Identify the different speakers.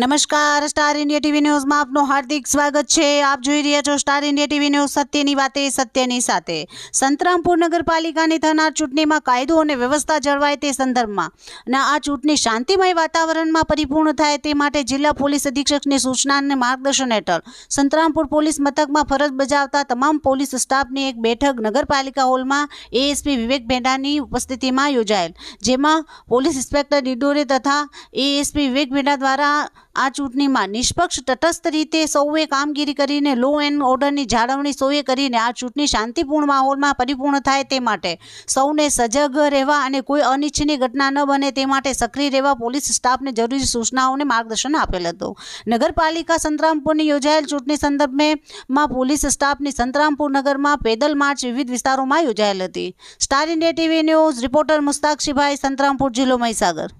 Speaker 1: નમસ્કાર, star India TV ન્યૂઝમાં આપનું હાર્દિક સ્વાગત છે. આપ જોઈ રહ્યા છો સ્ટાર ઇન્ડિયા ટીવી ન્યૂઝ સત્યની વાતે, સત્યની સાથે. સંતરામપુર નગરપાલિકાની થનાર ચૂંટણીમાં કાયદો અને વ્યવસ્થા જળવાય તે સંદર્ભમાં. અને આ ચૂંટણી શાંતિમય વાતાવરણમાં પરિપૂર્ણ થાય તે માટે જિલ્લા પોલીસ અધિક્ષકની સૂચના અને માર્ગદર્શન હેઠળ સંતરામપુર પોલીસ મથકમાં ફરજ બજાવતા તમામ પોલીસ સ્ટાફની એક બેઠક નગરપાલિકા હોલમાં એએસપી વિવેક ભેંડાની ઉપસ્થિતિમાં યોજાયેલ, જેમાં પોલીસ ઇન્સ્પેક્ટર ડિડોરે તથા એએસપી વિવેક ભેંડા દ્વારા આ ચૂંટણીમાં નિષ્પક્ષ, તટસ્થ રીતે સૌએ કામગીરી કરીને લો એન્ડ ઓર્ડરની જાળવણી સૌએ કરીને આ ચૂંટણી શાંતિપૂર્ણ માહોલમાં પરિપૂર્ણ થાય તે માટે સૌને સજગ રહેવા અને કોઈ અનિચ્છનીય ઘટના ન બને તે માટે સક્રિય રહેવા પોલીસ સ્ટાફને જરૂરી સૂચનાઓને માર્ગદર્શન આપેલ હતું. નગરપાલિકા સંતરામપુરની યોજાયેલ ચૂંટણી સંદર્ભમાં પોલીસ સ્ટાફની સંતરામપુર નગરમાં પેદલ માર્ચ વિવિધ વિસ્તારોમાં યોજાયેલ હતી. Star India TV news, reporter Mushtaq શિભાઈ Santrampur જિલ્લો મહીસાગર.